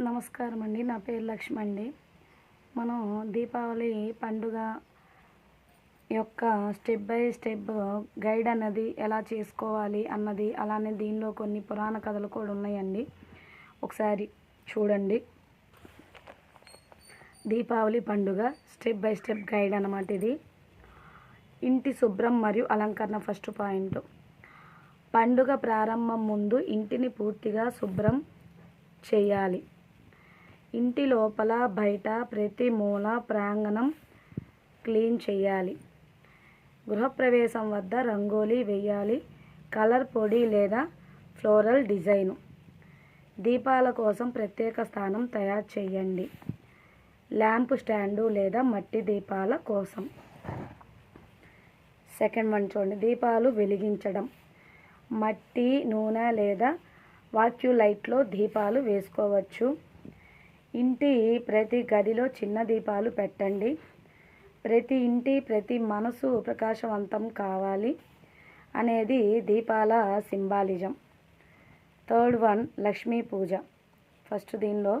నమస్కారం అండి నా పేరు లక్ష్మి అండి మనం దీపావళి పండుగ యొక్క స్టెప్ బై స్టెప్ గైడ్ అన్నది ఎలా చేసుకోవాలి అన్నది అలానే దీనిలో కొన్ని పురాణ కథలు కూడా ఉన్నాయండి. ఒకసారి చూడండి. దీపావళి పండుగ స్టెప్ బై స్టెప్ గైడ్ అన్నమాట ఇది. ఇంటి శుభ్రం మరియు అలంకరణ ఫస్ట్ పాయింట్. పండుగ ప్రారంభం ముందు ఇంటిని పూర్తిగా శుభ్రం చేయాలి. ఇంటి లోపల బయట ప్రతి మూల ప్రాంగణం క్లీన్ చేయాలి. గృహప్రవేశం వద్ద రంగోలీ వేయాలి. కలర్ పొడి లేదా ఫ్లోరల్ డిజైను. దీపాల కోసం ప్రత్యేక స్థానం తయారు చేయండి. ల్యాంప్ స్టాండు లేదా మట్టి దీపాల కోసం. సెకండ్ వన్ చూడండి. దీపాలు వెలిగించడం. మట్టి నూనె లేదా వాక్యూ లైట్లో దీపాలు వేసుకోవచ్చు. ఇంటి ప్రతి గదిలో చిన్న దీపాలు పెట్టండి. ప్రతి ఇంటి ప్రతి మనసు ప్రకాశవంతం కావాలి అనేది దీపాల symbolism. Third one Lakshmi Puja. First దీనిలో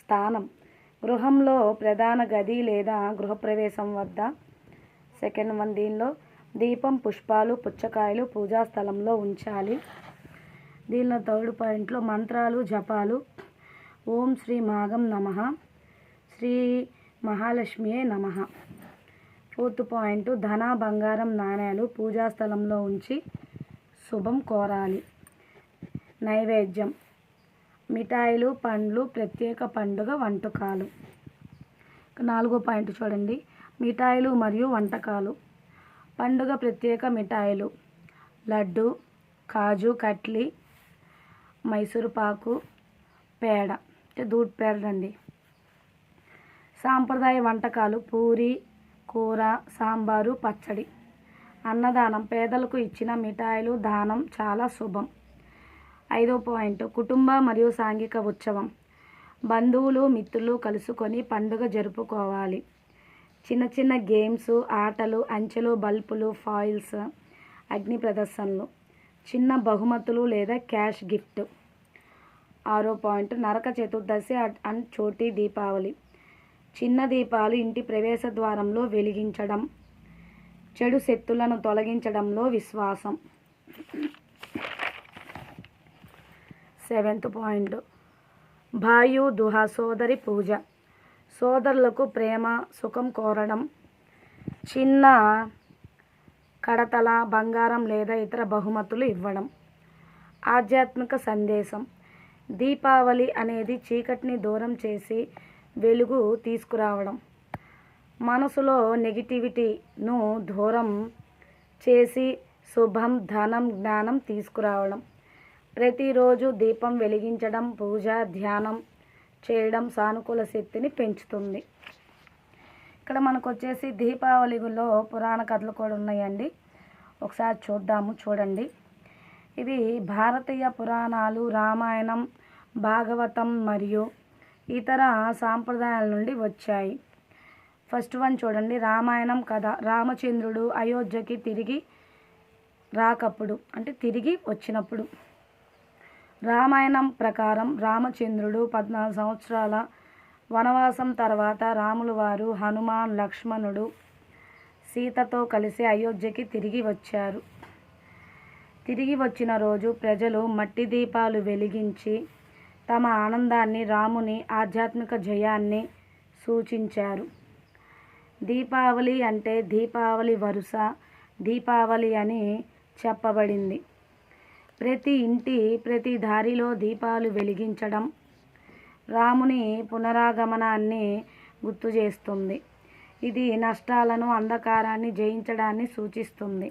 స్థానం. గృహంలో ప్రధాన గది లేదా గృహప్రవేశం వద్ద. సెకండ్ వన్ దీనిలో దీపం పుష్పాలు పుచ్చకాయలు పూజా స్థలంలో ఉంచాలి. దీనిలో థర్డ్ పాయింట్లో మంత్రాలు జపాలు ఓం శ్రీ మాగం నమ. శ్రీ మహాలక్ష్మియే నమ. ఫోర్త్ పాయింట్ ధన బంగారం నాణేలు పూజా స్థలంలో ఉంచి శుభం కోరాలి. నైవేద్యం. మిఠాయిలు పండ్లు ప్రత్యేక పండుగ వంటకాలు. నాలుగో పాయింట్ చూడండి. మిఠాయిలు మరియు వంటకాలు. పండుగ ప్రత్యేక మిఠాయిలు. లడ్డు కాజు కట్లీ మైసూరుపాకు పేడ. అంటే దూద్ సాంప్రదాయ వంటకాలు పూరి కూర సాంబారు పచ్చడి. అన్నదానం పేదలకు ఇచ్చిన మిఠాయిలు దానం చాలా శుభం. ఐదో పాయింట్ కుటుంబ మరియు సాంఘిక ఉత్సవం. బంధువులు మిత్రులు కలుసుకొని పండుగ జరుపుకోవాలి. చిన్న చిన్న గేమ్స్ ఆటలు అంచెలు బల్బులు ఫాయిల్స్ అగ్ని ప్రదర్శనలు. చిన్న బహుమతులు లేదా క్యాష్ గిఫ్ట్. ఆరో పాయింట్. నరక చతుర్దశి అండ్ చోటీ దీపావళి. చిన్న దీపాలు ఇంటి ప్రవేశ ద్వారంలో వెలిగించడం. చెడు శక్తులను తొలగించడంలో విశ్వాసం. Seventh point. భాయు దుహ సోదరి పూజ. సోదరులకు ప్రేమ సుఖం కోరడం. చిన్న కడతల బంగారం లేదా ఇతర బహుమతులు ఇవ్వడం. ఆధ్యాత్మిక సందేశం. దీపావళి అనేది చీకటిని దూరం చేసి వెలుగు తీసుకురావడం. మనసులో నెగిటివిటీను దూరం చేసి శుభం ధనం జ్ఞానం తీసుకురావడం. ప్రతిరోజు దీపం వెలిగించడం పూజ ధ్యానం చేయడం సానుకూల శక్తిని పెంచుతుంది. ఇక్కడ మనకు వచ్చేసి దీపావళిలో పురాణ కథలు కూడా ఉన్నాయండి. ఒకసారి చూద్దాము చూడండి. ఇవి భారతీయ పురాణాలు రామాయణం భాగవతం మరియు ఇతర సాంప్రదాయాల నుండి వచ్చాయి. ఫస్ట్ వన్ చూడండి. రామాయణం కథ. రామచంద్రుడు అయోధ్యకి తిరిగి రాకప్పుడు అంటే తిరిగి వచ్చినప్పుడు. రామాయణం ప్రకారం రామచంద్రుడు పద్నాలుగు సంవత్సరాల వనవాసం తర్వాత రాములు వారు హనుమాన్ లక్ష్మణుడు సీతతో కలిసి అయోధ్యకి తిరిగి వచ్చారు. తిరిగి వచ్చిన రోజు ప్రజలు మట్టి దీపాలు వెలిగించి తమ ఆనందాన్ని రాముని ఆధ్యాత్మిక జయాన్ని సూచించారు. దీపావళి అంటే దీపావళి వరుస దీపావళి అని చెప్పబడింది. ప్రతి ఇంటి ప్రతి దారిలో దీపాలు వెలిగించడం రాముని పునరాగమనాన్ని గుర్తు చేస్తుంది. ఇది నష్టాలను అంధకారాన్ని జయించడాన్ని సూచిస్తుంది.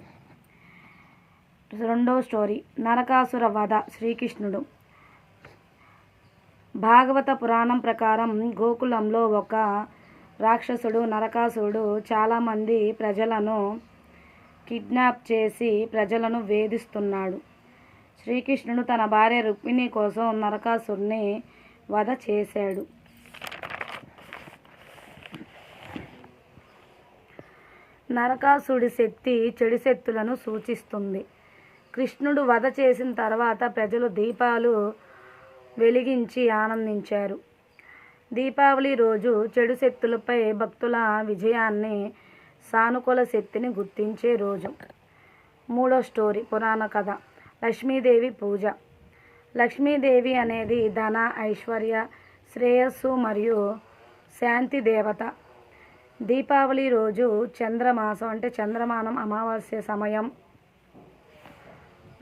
రెండో స్టోరీ నరకాసుర వధ శ్రీకృష్ణుడు. భాగవత పురాణం ప్రకారం గోకులంలో ఒక రాక్షసుడు నరకాసురుడు చాలామంది ప్రజలను కిడ్నాప్ చేసి ప్రజలను వేధిస్తున్నాడు. శ్రీకృష్ణుడు తన భార్య రుక్మిణి కోసం నరకాసురుని వధ చేశాడు. నరకాసుడి శక్తి చెడు శక్తులను సూచిస్తుంది. కృష్ణుడు వధ చేసిన తర్వాత ప్రజలు దీపాలు వెలిగించి ఆనందించారు. దీపావళి రోజు చెడు శక్తులపై భక్తుల విజయాన్ని సానుకూల శక్తిని గుర్తించే రోజు. మూడో స్టోరీ పురాణ కథ లక్ష్మీదేవి పూజ. లక్ష్మీదేవి అనేది ధన ఐశ్వర్య శ్రేయస్సు మరియు శాంతి దేవత. దీపావళి రోజు చంద్రమాసం అంటే చంద్రమానం అమావాస్య సమయం.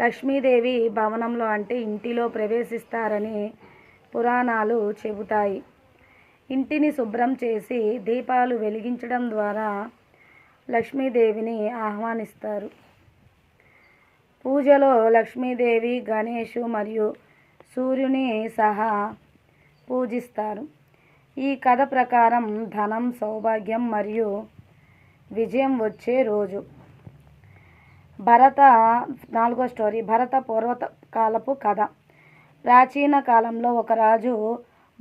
లక్ష్మీదేవి భవనంలో అంటే ఇంటిలో ప్రవేశిస్తారని పురాణాలు చెబుతాయి. ఇంటిని శుభ్రం చేసి దీపాలు వెలిగించడం ద్వారా లక్ష్మీదేవిని ఆహ్వానిస్తారు. పూజలో లక్ష్మీదేవి గణేషు మరియు సూర్యుని సహా పూజిస్తారు. ఈ కథ ప్రకారం ధనం సౌభాగ్యం మరియు విజయం వచ్చే రోజు. భరత నాలుగో స్టోరీ భరత పూర్వత కాలపు కథ. ప్రాచీన కాలంలో ఒక రాజు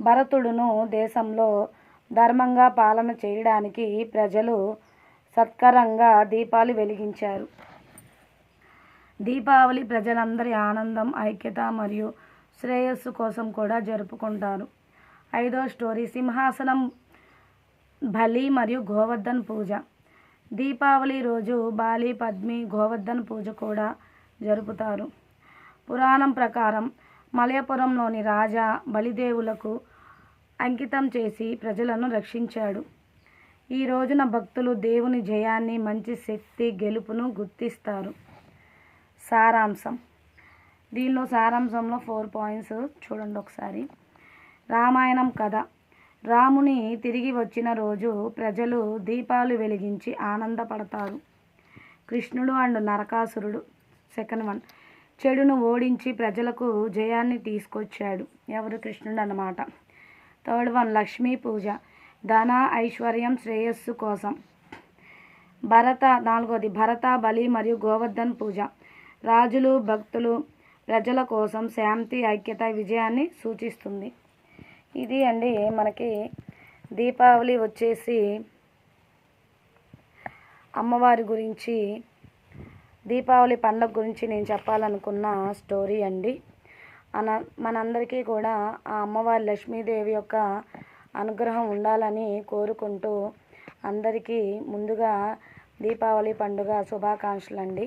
భరతుడును దేశంలో ధర్మంగా పాలన చేయడానికి ప్రజలు సత్కరంగా దీపాలు వెలిగించారు. దీపావళి ప్రజలందరి ఆనందం ఐక్యత మరియు శ్రేయస్సు కోసం కూడా జరుపుకుంటారు. ఐదో స్టోరీ సింహాసనం బలి మరియు గోవర్ధన్ పూజ. దీపావళి రోజు బాలి పద్మి గోవర్ధన్ పూజ కూడా జరుపుతారు. పురాణం ప్రకారం మలయపురంలోని రాజా బలిదేవులకు అంకితం చేసి ప్రజలను రక్షించాడు. ఈ రోజున భక్తులు దేవుని జయాన్ని మంచి శక్తి గెలుపును గుర్తిస్తారు. సారాంశం. దీనిలో సారాంశంలో ఫోర్ పాయింట్స్ చూడండి ఒకసారి. రామాయణం కథ. రాముని తిరిగి వచ్చిన రోజు ప్రజలు దీపాలు వెలిగించి ఆనందపడతారు. కృష్ణుడు అండ్ నరకాసురుడు సెకండ్ వన్ చెడును ఓడించి ప్రజలకు జయాన్ని తీసుకొచ్చాడు. ఎవరు? కృష్ణుడు అన్నమాట. Third one Lakshmi Puja. ధన ఐశ్వర్యం శ్రేయస్సు కోసం. భరత నాలుగోది భరత బలి మరియు గోవర్ధన్ పూజ. రాజులు భక్తులు ప్రజల కోసం శాంతి ఐక్యత విజయాన్ని సూచిస్తుంది. ఇది అండి మనకి దీపావళి వచ్చేసి అమ్మవారి గురించి దీపావళి పండుగ గురించి నేను చెప్పాలనుకున్న స్టోరీ అండి. అన మనందరికీ కూడా ఆ అమ్మవారి లక్ష్మీదేవి యొక్క అనుగ్రహం ఉండాలని కోరుకుంటూ అందరికీ ముందుగా దీపావళి పండుగ శుభాకాంక్షలు అండి